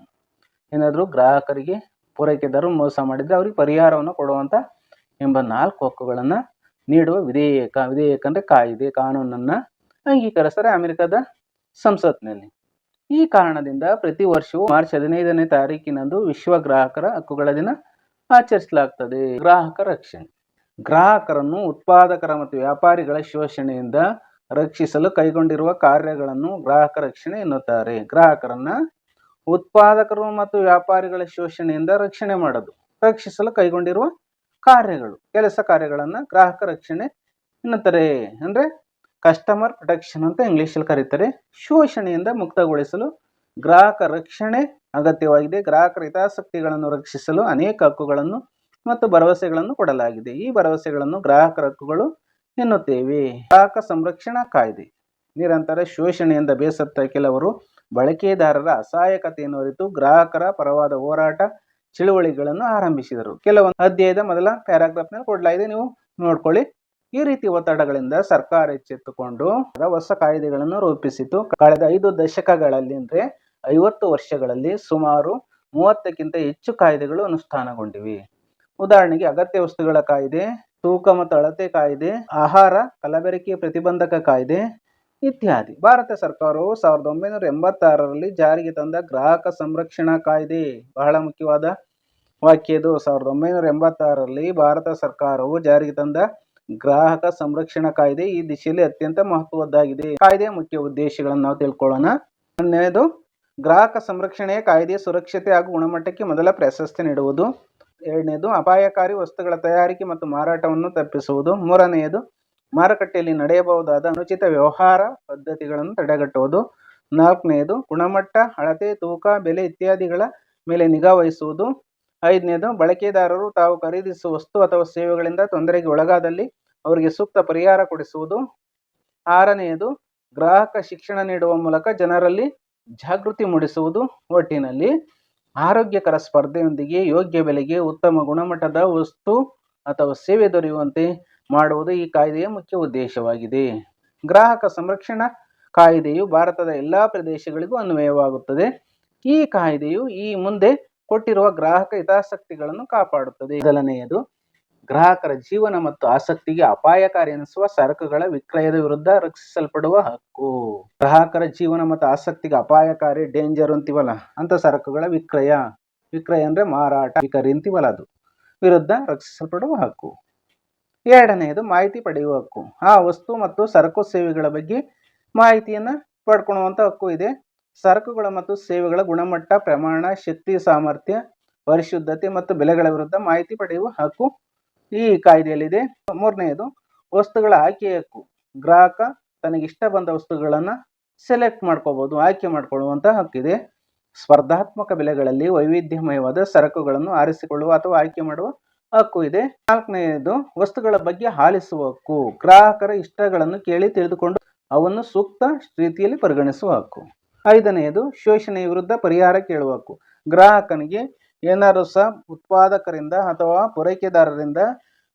ಏನಾದರೂ ಗ್ರಾಹಕರಿಗೆ ಪೂರೈಕೆದಾರರು ಮೋಸ ಮಾಡಿದರೆ ಅವ್ರಿಗೆ ಪರಿಹಾರವನ್ನು ಕೊಡುವಂಥ ಎಂಬ ನಾಲ್ಕು ಹಕ್ಕುಗಳನ್ನು ನೀಡುವ ವಿಧೇಯಕ ವಿಧೇಯಕ ಅಂದರೆ ಕಾಯಿದೆ, ಕಾನೂನನ್ನು ಅಂಗೀಕರಿಸ್ತಾರೆ ಅಮೆರಿಕದ ಸಂಸತ್ನಲ್ಲಿ. ಈ ಕಾರಣದಿಂದ ಪ್ರತಿ ವರ್ಷವೂ ಮಾರ್ಚ್ ಹದಿನೈದನೇ ತಾರೀಕಿನಂದು ವಿಶ್ವ ಗ್ರಾಹಕರ ಹಕ್ಕುಗಳ ದಿನ ಆಚರಿಸಲಾಗ್ತದೆ. ಗ್ರಾಹಕ ರಕ್ಷಣೆ. ಗ್ರಾಹಕರನ್ನು ಉತ್ಪಾದಕರ ಮತ್ತು ವ್ಯಾಪಾರಿಗಳ ಶೋಷಣೆಯಿಂದ ರಕ್ಷಿಸಲು ಕೈಗೊಂಡಿರುವ ಕಾರ್ಯಗಳನ್ನು ಗ್ರಾಹಕ ರಕ್ಷಣೆ ಎನ್ನುತ್ತಾರೆ. ಗ್ರಾಹಕರನ್ನ ಉತ್ಪಾದಕರು ಮತ್ತು ವ್ಯಾಪಾರಿಗಳ ಶೋಷಣೆಯಿಂದ ರಕ್ಷಣೆ ಮಾಡೋದು, ರಕ್ಷಿಸಲು ಕೈಗೊಂಡಿರುವ ಕಾರ್ಯಗಳು, ಕೆಲಸ ಕಾರ್ಯಗಳನ್ನು ಗ್ರಾಹಕ ರಕ್ಷಣೆ ಎನ್ನುತ್ತಾರೆ. ಅಂದರೆ ಕಸ್ಟಮರ್ ಪ್ರೊಟೆಕ್ಷನ್ ಅಂತ ಇಂಗ್ಲೀಷಲ್ಲಿ ಕರೀತಾರೆ. ಶೋಷಣೆಯಿಂದ ಮುಕ್ತಗೊಳಿಸಲು ಗ್ರಾಹಕ ರಕ್ಷಣೆ ಅಗತ್ಯವಾಗಿದೆ. ಗ್ರಾಹಕರ ಹಿತಾಸಕ್ತಿಗಳನ್ನು ರಕ್ಷಿಸಲು ಅನೇಕ ಹಕ್ಕುಗಳನ್ನು ಮತ್ತು ಭರವಸೆಗಳನ್ನು ಕೊಡಲಾಗಿದೆ. ಈ ಭರವಸೆಗಳನ್ನು ಗ್ರಾಹಕರ ಹಕ್ಕುಗಳು ಎನ್ನುತ್ತೇವೆ. ಗ್ರಾಹಕ ಸಂರಕ್ಷಣಾ ಕಾಯ್ದೆ. ನಿರಂತರ ಶೋಷಣೆಯಿಂದ ಬೇಸತ್ತ ಕೆಲವರು ಬಳಕೆದಾರರ ಅಸಹಾಯಕತೆಯನ್ನು ಅರಿತು ಗ್ರಾಹಕರ ಪರವಾದ ಹೋರಾಟ ಚಳುವಳಿಗಳನ್ನು ಆರಂಭಿಸಿದರು. ಕೆಲವೊಂದು ಅಧ್ಯಾಯದ ಮೊದಲ ಪ್ಯಾರಾಗ್ರಾಫ್ನಲ್ಲಿ ಕೊಡಲಾಗಿದೆ ನೀವು ನೋಡ್ಕೊಳ್ಳಿ. ಈ ರೀತಿ ಒತ್ತಡಗಳಿಂದ ಸರ್ಕಾರ ಎಚ್ಚೆತ್ತುಕೊಂಡು ಹೊಸ ಕಾಯ್ದೆಗಳನ್ನು ರೂಪಿಸಿತು. ಕಳೆದ ಐದು ದಶಕಗಳಲ್ಲಿ ಅಂದ್ರೆ ಐವತ್ತು ವರ್ಷಗಳಲ್ಲಿ ಸುಮಾರು ಮೂವತ್ತಕ್ಕಿಂತ ಹೆಚ್ಚು ಕಾಯ್ದೆಗಳು ಅನುಷ್ಠಾನಗೊಂಡಿವೆ. ಉದಾಹರಣೆಗೆ ಅಗತ್ಯ ವಸ್ತುಗಳ ಕಾಯ್ದೆ, ತೂಕ ಮತ್ತು ಅಳತೆ ಕಾಯ್ದೆ, ಆಹಾರ ಕಲಬೆರಕೆ ಪ್ರತಿಬಂಧಕ ಕಾಯ್ದೆ ಇತ್ಯಾದಿ. ಭಾರತ ಸರ್ಕಾರವು ಸಾವಿರದ ಒಂಬೈನೂರ ಎಂಬತ್ತಾರರಲ್ಲಿ ಜಾರಿಗೆ ತಂದ ಗ್ರಾಹಕ ಸಂರಕ್ಷಣಾ ಕಾಯ್ದೆ. ಬಹಳ ಮುಖ್ಯವಾದ ವಾಕ್ಯ ಇದು. ಸಾವಿರದ ಒಂಬೈನೂರ ಎಂಬತ್ತಾರರಲ್ಲಿ ಭಾರತ ಸರ್ಕಾರವು ಜಾರಿಗೆ ತಂದ ಗ್ರಾಹಕ ಸಂರಕ್ಷಣಾ ಕಾಯ್ದೆ ಈ ದಿಶೆಯಲ್ಲಿ ಅತ್ಯಂತ ಮಹತ್ವದ್ದಾಗಿದೆ. ಕಾಯ್ದೆಯ ಮುಖ್ಯ ಉದ್ದೇಶಗಳನ್ನು ನಾವು ತಿಳ್ಕೊಳ್ಳೋಣ. ಒಂದನೇದು, ಗ್ರಾಹಕ ಸಂರಕ್ಷಣೆಯ ಕಾಯ್ದೆ ಸುರಕ್ಷತೆ ಹಾಗೂ ಗುಣಮಟ್ಟಕ್ಕೆ ಮೊದಲ ಪ್ರಶಸ್ತಿ ನೀಡುವುದು. ಎರಡನೇದು, ಅಪಾಯಕಾರಿ ವಸ್ತುಗಳ ತಯಾರಿಕೆ ಮತ್ತು ಮಾರಾಟವನ್ನು ತಪ್ಪಿಸುವುದು. ಮೂರನೆಯದು ಮಾರುಕಟ್ಟೆಯಲ್ಲಿ ನಡೆಯಬಹುದಾದ ಅನುಚಿತ ವ್ಯವಹಾರ ಪದ್ಧತಿಗಳನ್ನು ತಡೆಗಟ್ಟುವುದು. ನಾಲ್ಕನೆಯದು ಗುಣಮಟ್ಟ, ಅಳತೆ, ತೂಕ, ಬೆಲೆ ಇತ್ಯಾದಿಗಳ ಮೇಲೆ ನಿಗಾ ವಹಿಸುವುದು. ಐದನೇದು, ಬಳಕೆದಾರರು ತಾವು ಖರೀದಿಸುವ ವಸ್ತು ಅಥವಾ ಸೇವೆಗಳಿಂದ ತೊಂದರೆಗೆ ಒಳಗಾದಲ್ಲಿ ಅವರಿಗೆ ಸೂಕ್ತ ಪರಿಹಾರ ಕೊಡಿಸುವುದು. ಆರನೆಯದು ಗ್ರಾಹಕ ಶಿಕ್ಷಣ ನೀಡುವ ಮೂಲಕ ಜನರಲ್ಲಿ ಜಾಗೃತಿ ಮೂಡಿಸುವುದು. ಒಟ್ಟಿನಲ್ಲಿ, ಆರೋಗ್ಯಕರ ಸ್ಪರ್ಧೆಯೊಂದಿಗೆ ಯೋಗ್ಯ ಬೆಲೆಗೆ ಉತ್ತಮ ಗುಣಮಟ್ಟದ ವಸ್ತು ಅಥವಾ ಸೇವೆ ದೊರೆಯುವಂತೆ ಮಾಡುವುದು ಈ ಕಾಯ್ದೆಯ ಮುಖ್ಯ ಉದ್ದೇಶವಾಗಿದೆ. ಗ್ರಾಹಕ ಸಂರಕ್ಷಣಾ ಕಾಯ್ದೆಯು ಭಾರತದ ಎಲ್ಲ ಪ್ರದೇಶಗಳಿಗೂ ಅನ್ವಯವಾಗುತ್ತದೆ. ಈ ಕಾಯ್ದೆಯು ಈ ಮುಂದೆ ಕೊಟ್ಟಿರುವ ಗ್ರಾಹಕ ಹಿತಾಸಕ್ತಿಗಳನ್ನು ಕಾಪಾಡುತ್ತದೆ. ಮೊದಲನೆಯದು, ಗ್ರಾಹಕರ ಜೀವನ ಮತ್ತು ಆಸಕ್ತಿಗೆ ಅಪಾಯಕಾರಿ ಎನಿಸುವ ಸರಕುಗಳ ವಿಕ್ರಯದ ವಿರುದ್ಧ ರಕ್ಷಿಸಲ್ಪಡುವ ಹಕ್ಕು. ಗ್ರಾಹಕರ ಜೀವನ ಮತ್ತು ಆಸಕ್ತಿಗೆ ಅಪಾಯಕಾರಿ ಡೇಂಜರ್ ಅಂತೀವಲ್ಲ ಅಂತ ಸರಕುಗಳ ವಿಕ್ರಯ. ವಿಕ್ರಯ ಅಂದ್ರೆ ಮಾರಾಟ ಅಂತೀವಲ್ಲ ಅದು. ವಿರುದ್ಧ ರಕ್ಷಿಸಲ್ಪಡುವ ಹಕ್ಕು. ಎರಡನೆಯದು ಮಾಹಿತಿ ಪಡೆಯುವ ಹಕ್ಕು. ಆ ವಸ್ತು ಮತ್ತು ಸರಕು ಸೇವೆಗಳ ಬಗ್ಗೆ ಮಾಹಿತಿಯನ್ನು ಪಡ್ಕೊಳ್ಳುವಂಥ ಹಕ್ಕು ಇದೆ. ಸರಕುಗಳ ಮತ್ತು ಸೇವೆಗಳ ಗುಣಮಟ್ಟ, ಪ್ರಮಾಣ, ಶಕ್ತಿ, ಸಾಮರ್ಥ್ಯ, ಪರಿಶುದ್ಧತೆ ಮತ್ತು ಬೆಲೆಗಳ ವಿರುದ್ಧ ಮಾಹಿತಿ ಪಡೆಯುವ ಹಕ್ಕು ಈ ಕಾಯ್ದೆಯಲ್ಲಿದೆ. ಮೂರನೆಯದು ವಸ್ತುಗಳ ಆಯ್ಕೆಯ ಹಕ್ಕು. ಗ್ರಾಹಕ ತನಗಿಷ್ಟ ಬಂದ ವಸ್ತುಗಳನ್ನು ಸೆಲೆಕ್ಟ್ ಮಾಡ್ಕೋಬಹುದು ಆಯ್ಕೆ ಮಾಡ್ಕೊಳ್ಳುವಂಥ ಹಕ್ಕಿದೆ. ಸ್ಪರ್ಧಾತ್ಮಕ ಬೆಲೆಗಳಲ್ಲಿ ವೈವಿಧ್ಯಮಯವಾದ ಸರಕುಗಳನ್ನು ಆರಿಸಿಕೊಳ್ಳುವ ಅಥವಾ ಆಯ್ಕೆ ಮಾಡುವ ಹಕ್ಕು ಇದೆ. ನಾಲ್ಕನೆಯದು ವಸ್ತುಗಳ ಬಗ್ಗೆ ಆಲಿಸುವ ಹಕ್ಕು. ಗ್ರಾಹಕರ ಇಷ್ಟಗಳನ್ನು ಕೇಳಿ ತಿಳಿದುಕೊಂಡು ಅವನ್ನು ಸೂಕ್ತ ರೀತಿಯಲ್ಲಿ ಪರಿಗಣಿಸುವ ಹಕ್ಕು. ಐದನೆಯದು ಶೋಷಣೆಯ ವಿರುದ್ಧ ಪರಿಹಾರ ಕೇಳುವ ಹಕ್ಕು. ಗ್ರಾಹಕನಿಗೆ ಏನಾದರೂ ಸಹ ಉತ್ಪಾದಕರಿಂದ ಅಥವಾ ಪೂರೈಕೆದಾರರಿಂದ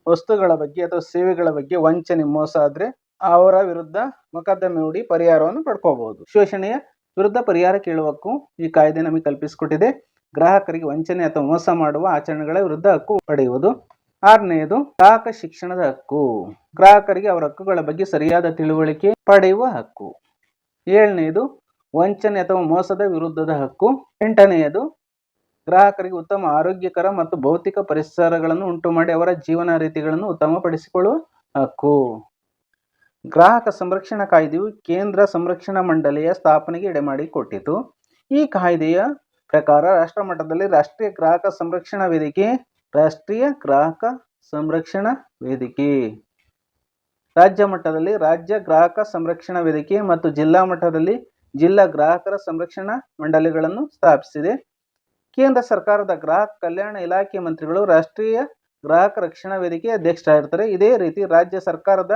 ವಸ್ತುಗಳ ಬಗ್ಗೆ ಅಥವಾ ಸೇವೆಗಳ ಬಗ್ಗೆ ವಂಚನೆ, ಮೋಸ ಆದರೆ ಅವರ ವಿರುದ್ಧ ಮೊಕದ್ದಮೆ ಹೂಡಿ ಪರಿಹಾರವನ್ನು ಪಡ್ಕೋಬಹುದು. ಶೋಷಣೆಯ ವಿರುದ್ಧ ಪರಿಹಾರ ಕೇಳುವಕ್ಕೂ ಈ ಕಾಯ್ದೆ ನಮಗೆ ಕಲ್ಪಿಸಿಕೊಟ್ಟಿದೆ. ಗ್ರಾಹಕರಿಗೆ ವಂಚನೆ ಅಥವಾ ಮೋಸ ಮಾಡುವ ಆಚರಣೆಗಳ ವಿರುದ್ಧ ಹಕ್ಕು ಪಡೆಯುವುದು. ಆರನೆಯದು, ಗ್ರಾಹಕ ಶಿಕ್ಷಣದ ಹಕ್ಕು. ಗ್ರಾಹಕರಿಗೆ ಅವರ ಹಕ್ಕುಗಳ ಬಗ್ಗೆ ಸರಿಯಾದ ತಿಳುವಳಿಕೆ ಪಡೆಯುವ ಹಕ್ಕು. ಏಳನೆಯದು, ವಂಚನೆ ಅಥವಾ ಮೋಸದ ವಿರುದ್ಧದ ಹಕ್ಕು. ಎಂಟನೆಯದು, ಗ್ರಾಹಕರಿಗೆ ಉತ್ತಮ ಆರೋಗ್ಯಕರ ಮತ್ತು ಭೌತಿಕ ಪರಿಸರಗಳನ್ನು ಉಂಟುಮಾಡಿ ಅವರ ಜೀವನ ರೀತಿಗಳನ್ನು ಉತ್ತಮಪಡಿಸಿಕೊಳ್ಳುವ ಹಕ್ಕು. ಗ್ರಾಹಕ ಸಂರಕ್ಷಣಾ ಕಾಯ್ದೆಯು ಕೇಂದ್ರ ಸಂರಕ್ಷಣಾ ಮಂಡಳಿಯ ಸ್ಥಾಪನೆಗೆ ಎಡೆಮಾಡಿಕೊಟ್ಟಿತು. ಈ ಕಾಯ್ದೆಯ ಪ್ರಕಾರ ರಾಷ್ಟ್ರ ಮಟ್ಟದಲ್ಲಿ ರಾಷ್ಟ್ರೀಯ ಗ್ರಾಹಕ ಸಂರಕ್ಷಣಾ ವೇದಿಕೆ, ರಾಷ್ಟ್ರೀಯ ಗ್ರಾಹಕ ಸಂರಕ್ಷಣಾ ವೇದಿಕೆ. ರಾಜ್ಯ ಮಟ್ಟದಲ್ಲಿ ರಾಜ್ಯ ಗ್ರಾಹಕ ಸಂರಕ್ಷಣಾ ವೇದಿಕೆ ಮತ್ತು ಜಿಲ್ಲಾ ಮಟ್ಟದಲ್ಲಿ ಜಿಲ್ಲಾ ಗ್ರಾಹಕರ ಸಂರಕ್ಷಣಾ ಮಂಡಳಿಗಳನ್ನು ಸ್ಥಾಪಿಸಿದೆ. ಕೇಂದ್ರ ಸರ್ಕಾರದ ಗ್ರಾಹಕ ಕಲ್ಯಾಣ ಇಲಾಖೆ ಮಂತ್ರಿಗಳು ರಾಷ್ಟ್ರೀಯ ಗ್ರಾಹಕ ರಕ್ಷಣಾ ವೇದಿಕೆ ಅಧ್ಯಕ್ಷರಾಗಿರ್ತಾರೆ. ಇದೇ ರೀತಿ ರಾಜ್ಯ ಸರ್ಕಾರದ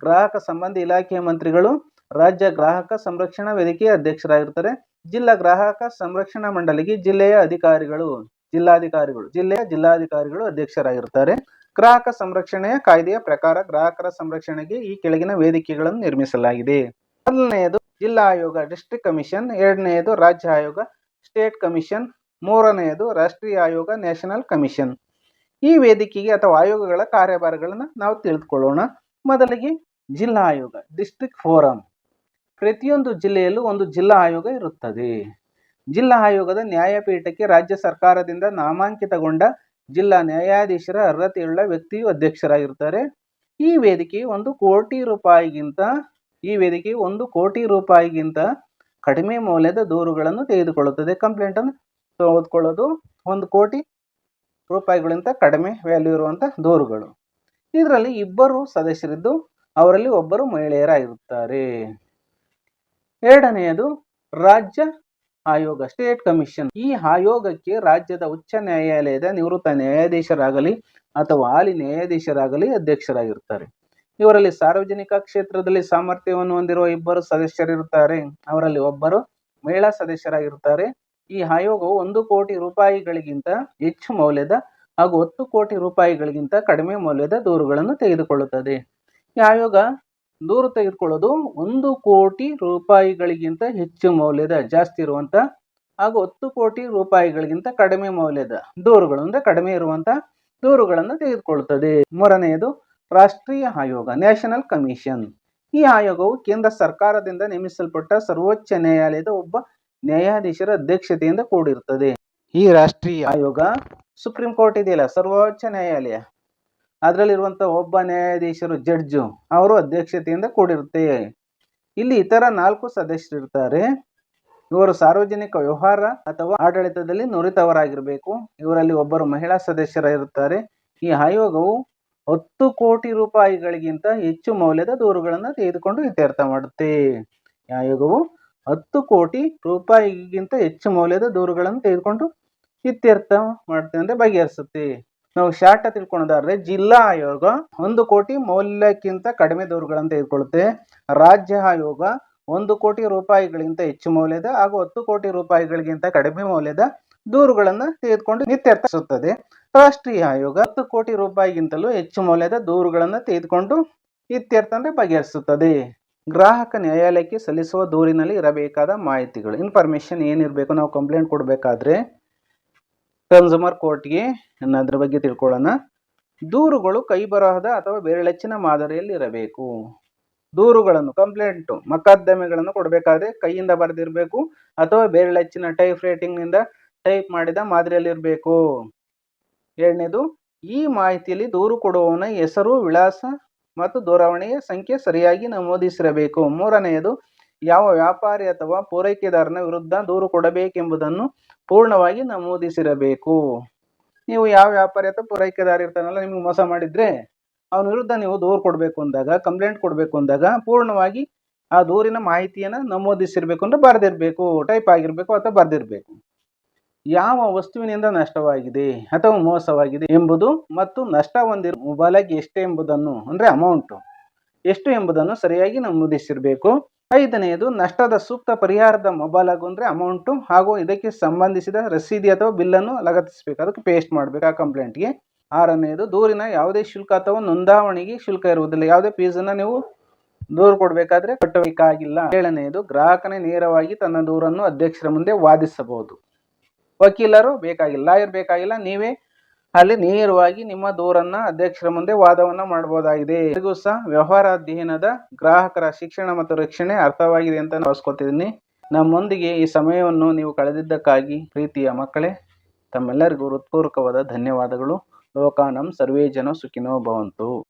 ಗ್ರಾಹಕ ಸಂಬಂಧಿ ಇಲಾಖೆಯ ಮಂತ್ರಿಗಳು ರಾಜ್ಯ ಗ್ರಾಹಕ ಸಂರಕ್ಷಣಾ ವೇದಿಕೆಯ ಅಧ್ಯಕ್ಷರಾಗಿರ್ತಾರೆ. ಜಿಲ್ಲಾ ಗ್ರಾಹಕ ಸಂರಕ್ಷಣಾ ಮಂಡಳಿಗೆ ಜಿಲ್ಲೆಯ ಅಧಿಕಾರಿಗಳು, ಜಿಲ್ಲಾಧಿಕಾರಿಗಳು, ಜಿಲ್ಲೆಯ ಜಿಲ್ಲಾಧಿಕಾರಿಗಳು ಅಧ್ಯಕ್ಷರಾಗಿರುತ್ತಾರೆ ಗ್ರಾಹಕ ಸಂರಕ್ಷಣೆಯ ಕಾಯ್ದೆಯ ಪ್ರಕಾರ ಗ್ರಾಹಕರ ಸಂರಕ್ಷಣೆಗೆ ಈ ಕೆಳಗಿನ ವೇದಿಕೆಗಳನ್ನು ನಿರ್ಮಿಸಲಾಗಿದೆ. ಮೊದಲನೆಯದು ಜಿಲ್ಲಾ ಆಯೋಗ, ಡಿಸ್ಟ್ರಿಕ್ಟ್ ಕಮಿಷನ್. ಎರಡನೆಯದು ರಾಜ್ಯ ಆಯೋಗ, ಸ್ಟೇಟ್ ಕಮಿಷನ್. ಮೂರನೆಯದು ರಾಷ್ಟ್ರೀಯ ಆಯೋಗ, ನ್ಯಾಷನಲ್ ಕಮಿಷನ್. ಈ ವೇದಿಕೆಗೆ ಅಥವಾ ಆಯೋಗಗಳ ಕಾರ್ಯಭಾರಗಳನ್ನು ನಾವು ತಿಳಿದುಕೊಳ್ಳೋಣ. ಮೊದಲಿಗೆ ಜಿಲ್ಲಾ ಆಯೋಗ, ಡಿಸ್ಟ್ರಿಕ್ಟ್ ಫೋರಂ. ಪ್ರತಿಯೊಂದು ಜಿಲ್ಲೆಯಲ್ಲೂ ಒಂದು ಜಿಲ್ಲಾ ಆಯೋಗ ಇರುತ್ತದೆ. ಜಿಲ್ಲಾ ಆಯೋಗದ ನ್ಯಾಯಪೀಠಕ್ಕೆ ರಾಜ್ಯ ಸರ್ಕಾರದಿಂದ ನಾಮಾಂಕಿತಗೊಂಡ ಜಿಲ್ಲಾ ನ್ಯಾಯಾಧೀಶರ ಅರ್ಹತೆಯುಳ್ಳ ವ್ಯಕ್ತಿಯು ಅಧ್ಯಕ್ಷರಾಗಿರ್ತಾರೆ ಈ ವೇದಿಕೆ ಒಂದು ಕೋಟಿ ರೂಪಾಯಿಗಿಂತ, ಈ ವೇದಿಕೆ ಒಂದು ಕೋಟಿ ರೂಪಾಯಿಗಿಂತ ಕಡಿಮೆ ಮೌಲ್ಯದ ದೂರುಗಳನ್ನು ತೆಗೆದುಕೊಳ್ಳುತ್ತದೆ. ಕಂಪ್ಲೇಂಟ್ ಅನ್ನು ತೆಗೆದುಕೊಳ್ಳೋದು ಒಂದು ಕೋಟಿ ರೂಪಾಯಿಗಳಿಂದ ಕಡಿಮೆ ವ್ಯಾಲ್ಯೂ ಇರುವಂಥ ದೂರುಗಳು. ಇದರಲ್ಲಿ ಇಬ್ಬರು ಸದಸ್ಯರಿದ್ದು, ಅವರಲ್ಲಿ ಒಬ್ಬರು ಮಹಿಳೆಯರಾಗಿರುತ್ತಾರೆ. ಎರಡನೆಯದು ರಾಜ್ಯ ಆಯೋಗ ಸ್ಟೇಟ್ ಕಮಿಷನ್ ಈ ಆಯೋಗಕ್ಕೆ ರಾಜ್ಯದ ಉಚ್ಚ ನ್ಯಾಯಾಲಯದ ನಿವೃತ್ತ ನ್ಯಾಯಾಧೀಶರಾಗಲಿ ಅಥವಾ ಹಾಲಿ ನ್ಯಾಯಾಧೀಶರಾಗಲಿ ಅಧ್ಯಕ್ಷರಾಗಿರುತ್ತಾರೆ. ಇವರಲ್ಲಿ ಸಾರ್ವಜನಿಕ ಕ್ಷೇತ್ರದಲ್ಲಿ ಸಾಮರ್ಥ್ಯವನ್ನು ಹೊಂದಿರುವ ಇಬ್ಬರು ಸದಸ್ಯರಿರುತ್ತಾರೆ. ಅವರಲ್ಲಿ ಒಬ್ಬರು ಮಹಿಳಾ ಸದಸ್ಯರಾಗಿರುತ್ತಾರೆ. ಈ ಆಯೋಗವು ಒಂದು ಕೋಟಿ ರೂಪಾಯಿಗಳಿಗಿಂತ ಹೆಚ್ಚು ಮೌಲ್ಯದ ಹಾಗೂ ಹತ್ತು ಕೋಟಿ ರೂಪಾಯಿಗಳಿಗಿಂತ ಕಡಿಮೆ ಮೌಲ್ಯದ ದೂರುಗಳನ್ನು ತೆಗೆದುಕೊಳ್ಳುತ್ತದೆ. ಈ ಆಯೋಗ ದೂರು ತೆಗೆದುಕೊಳ್ಳೋದು ಒಂದು ಕೋಟಿ ರೂಪಾಯಿಗಳಿಗಿಂತ ಹೆಚ್ಚು ಮೌಲ್ಯದ, ಜಾಸ್ತಿ ಇರುವಂತ ಹಾಗೂ ಹತ್ತು ಕೋಟಿ ರೂಪಾಯಿಗಳಿಗಿಂತ ಕಡಿಮೆ ಮೌಲ್ಯದ ದೂರುಗಳು ಅಂದರೆ ಕಡಿಮೆ ಇರುವಂತ ದೂರುಗಳನ್ನು ತೆಗೆದುಕೊಳ್ಳುತ್ತದೆ. ಮೂರನೆಯದು ರಾಷ್ಟ್ರೀಯ ಆಯೋಗ ನ್ಯಾಷನಲ್ ಕಮಿಷನ್ ಈ ಆಯೋಗವು ಕೇಂದ್ರ ಸರ್ಕಾರದಿಂದ ನೇಮಿಸಲ್ಪಟ್ಟ ಸರ್ವೋಚ್ಚ ನ್ಯಾಯಾಲಯದ ಒಬ್ಬ ನ್ಯಾಯಾಧೀಶರ ಅಧ್ಯಕ್ಷತೆಯಿಂದ ಕೂಡಿರುತ್ತದೆ. ಈ ರಾಷ್ಟ್ರೀಯ ಆಯೋಗ ಸುಪ್ರೀಂ ಕೋರ್ಟ್ ಇದೆಯಲ್ಲ, ಸರ್ವೋಚ್ಚ ನ್ಯಾಯಾಲಯ. ಅದರಲ್ಲಿರುವಂಥ ಒಬ್ಬ ನ್ಯಾಯಾಧೀಶರು, ಜಡ್ಜು, ಅವರು ಅಧ್ಯಕ್ಷತೆಯಿಂದ ಕೂಡಿರುತ್ತೆ. ಇಲ್ಲಿ ಇತರ ನಾಲ್ಕು ಸದಸ್ಯರಿರ್ತಾರೆ ಇವರು ಸಾರ್ವಜನಿಕ ವ್ಯವಹಾರ ಅಥವಾ ಆಡಳಿತದಲ್ಲಿ ನುರಿತವರಾಗಿರಬೇಕು. ಇವರಲ್ಲಿ ಒಬ್ಬರು ಮಹಿಳಾ ಸದಸ್ಯರಾಗಿರುತ್ತಾರೆ ಈ ಆಯೋಗವು ಹತ್ತು ಕೋಟಿ ರೂಪಾಯಿಗಳಿಗಿಂತ ಹೆಚ್ಚು ಮೌಲ್ಯದ ದೂರುಗಳನ್ನು ತೆಗೆದುಕೊಂಡು ಇತ್ಯರ್ಥ ಮಾಡುತ್ತೆ. ಈ ಆಯೋಗವು ಹತ್ತು ಕೋಟಿ ರೂಪಾಯಿಗಿಂತ ಹೆಚ್ಚು ಮೌಲ್ಯದ ದೂರುಗಳನ್ನು ತೆಗೆದುಕೊಂಡು ಇತ್ಯರ್ಥ ಮಾಡುತ್ತೆ ಅಂದರೆ ಬಗೆಹರಿಸುತ್ತೆ. ನಾವು ಶಾರ್ಟ್ ತಿಳ್ಕೊಳೋದಾದ್ರೆ ಜಿಲ್ಲಾ ಆಯೋಗ ಒಂದು ಕೋಟಿ ಮೌಲ್ಯಕ್ಕಿಂತ ಕಡಿಮೆ ದೂರುಗಳನ್ನು ತೆಗೆದುಕೊಳ್ಳುತ್ತೆ ರಾಜ್ಯ ಆಯೋಗ ಒಂದು ಕೋಟಿ ರೂಪಾಯಿಗಳಿಗಿಂತ ಹೆಚ್ಚು ಮೌಲ್ಯದ ಹಾಗೂ ಹತ್ತು ಕೋಟಿ ರೂಪಾಯಿಗಳಿಗಿಂತ ಕಡಿಮೆ ಮೌಲ್ಯದ ದೂರುಗಳನ್ನು ತೆಗೆದುಕೊಂಡು ನಿತ್ಯರ್ಥಿಸುತ್ತದೆ. ರಾಷ್ಟ್ರೀಯ ಆಯೋಗ ಹತ್ತು ಕೋಟಿ ರೂಪಾಯಿಗಿಂತಲೂ ಹೆಚ್ಚು ಮೌಲ್ಯದ ದೂರುಗಳನ್ನು ತೆಗೆದುಕೊಂಡು ಇತ್ಯರ್ಥ ಅಂದ್ರೆ ಬಗೆಹರಿಸುತ್ತದೆ. ಗ್ರಾಹಕ ನ್ಯಾಯಾಲಯಕ್ಕೆ ಸಲ್ಲಿಸುವ ದೂರಿನಲ್ಲಿ ಇರಬೇಕಾದ ಮಾಹಿತಿಗಳು ಇನ್ಫಾರ್ಮೇಷನ್ ಏನಿರಬೇಕು, ನಾವು ಕಂಪ್ಲೇಂಟ್ ಕೊಡಬೇಕಾದ್ರೆ ಕನ್ಸ್ಯೂಮರ್ ಕೋರ್ಟ್ಗೆ ಅದರ ಬಗ್ಗೆ ತಿಳ್ಕೊಳ್ಳೋಣ. ದೂರುಗಳು ಕೈಬರಹದ ಅಥವಾ ಬೆರಳಚ್ಚಿನ ಮಾದರಿಯಲ್ಲಿ ಇರಬೇಕು. ದೂರುಗಳನ್ನು, ಕಂಪ್ಲೇಂಟು, ಮೊಕದ್ದಮೆಗಳನ್ನು ಕೊಡಬೇಕಾದ್ರೆ ಕೈಯಿಂದ ಬರೆದಿರಬೇಕು ಅಥವಾ ಬೆರಳಚ್ಚಿನ ಟೈಪ್ ರೈಟಿಂಗ್ನಿಂದ ಟೈಪ್ ಮಾಡಿದ ಮಾದರಿಯಲ್ಲಿರಬೇಕು ಎರಡನೇದು, ಈ ಮಾಹಿತಿಯಲ್ಲಿ ದೂರು ಕೊಡುವವನ ಹೆಸರು, ವಿಳಾಸ ಮತ್ತು ದೂರವಾಣಿಯ ಸಂಖ್ಯೆ ಸರಿಯಾಗಿ ನಮೂದಿಸಿರಬೇಕು. ಮೂರನೆಯದು ಯಾವ ವ್ಯಾಪಾರಿ ಅಥವಾ ಪೂರೈಕೆದಾರನ ವಿರುದ್ಧ ದೂರು ಕೊಡಬೇಕೆಂಬುದನ್ನು ಪೂರ್ಣವಾಗಿ ನಮೂದಿಸಿರಬೇಕು. ನೀವು ಯಾವ ವ್ಯಾಪಾರಿ ಅಥವಾ ಪೂರೈಕೆದಾರ ಇರ್ತಾನಲ್ಲ, ನಿಮಗೆ ಮೋಸ ಮಾಡಿದ್ರೆ ಅವನ ವಿರುದ್ಧ ನೀವು ದೂರು ಕೊಡಬೇಕು ಅಂದಾಗ, ಕಂಪ್ಲೇಂಟ್ ಕೊಡಬೇಕು ಅಂದಾಗ ಪೂರ್ಣವಾಗಿ ಆ ದೂರಿನ ಮಾಹಿತಿಯನ್ನು ನಮೂದಿಸಿರ್ಬೇಕು ಅಂದ್ರೆ ಬರೆದಿರಬೇಕು, ಟೈಪ್ ಆಗಿರಬೇಕು ಅಥವಾ ಬರೆದಿರಬೇಕು. ಯಾವ ವಸ್ತುವಿನಿಂದ ನಷ್ಟವಾಗಿದೆ ಅಥವಾ ಮೋಸವಾಗಿದೆ ಎಂಬುದು ಮತ್ತು ನಷ್ಟ ಹೊಂದಿರುವ ಬಲಗೆ ಎಷ್ಟು ಎಂಬುದನ್ನು, ಅಂದರೆ ಅಮೌಂಟು ಎಷ್ಟು ಎಂಬುದನ್ನು ಸರಿಯಾಗಿ ನಮೂದಿಸಿರಬೇಕು. ಐದನೆಯದು, ನಷ್ಟದ ಸೂಕ್ತ ಪರಿಹಾರದ ಮೊಬೈಲ್ ಅಂದರೆ ಅಮೌಂಟು ಹಾಗೂ ಇದಕ್ಕೆ ಸಂಬಂಧಿಸಿದ ರಸೀದಿ ಅಥವಾ ಬಿಲ್ಲನ್ನು ಲಗತ್ತಿಸಬೇಕು. ಅದಕ್ಕೆ ಪೇಸ್ಟ್ ಮಾಡಬೇಕು ಆ ಕಂಪ್ಲೇಂಟ್ಗೆ. ಆರನೆಯದು, ದೂರಿನ ಯಾವುದೇ ಶುಲ್ಕ ಅಥವಾ ನೋಂದಾವಣಿಗೆ ಶುಲ್ಕ ಇರುವುದಿಲ್ಲ. ಯಾವುದೇ ಫೀಸನ್ನು ನೀವು ದೂರು ಕೊಡಬೇಕಾದ್ರೆ ಕಟ್ಟಬೇಕಾಗಿಲ್ಲ. ಏಳನೆಯದು, ಗ್ರಾಹಕನೇ ನೇರವಾಗಿ ತನ್ನ ದೂರನ್ನು ಅಧ್ಯಕ್ಷರ ಮುಂದೆ ವಾದಿಸಬಹುದು. ವಕೀಲರು ಬೇಕಾಗಿಲ್ಲ, ಲಾಯರ್ ಬೇಕಾಗಿಲ್ಲ, ನೀವೇ ಅಲ್ಲಿ ನೇರವಾಗಿ ನಿಮ್ಮ ದೂರನ್ನ, ಅಧ್ಯಕ್ಷರ ಮುಂದೆ ವಾದವನ್ನ ಮಾಡಬಹುದಾಗಿದೆ ಇದಕ್ಕೂ ಸಹ ವ್ಯವಹಾರ ಅಧ್ಯಯನದ ಗ್ರಾಹಕರ ಶಿಕ್ಷಣ ಮತ್ತು ರಕ್ಷಣೆ ಅರ್ಥವಾಗಿದೆ ಅಂತ ಭಾವಿಸ್ಕೊತಿದ್ದೀನಿ ನಮ್ಮೊಂದಿಗೆ ಈ ಸಮಯವನ್ನು ನೀವು ಕಳೆದಿದ್ದಕ್ಕಾಗಿ ಪ್ರೀತಿಯ ಮಕ್ಕಳೇ, ತಮ್ಮೆಲ್ಲರಿಗೂ ಹೃತ್ಪೂರ್ವಕವಾದ ಧನ್ಯವಾದಗಳು. ಲೋಕಾನಂ ಸರ್ವೇ ಜನ ಸುಖಿನೋ ಭವಂತು.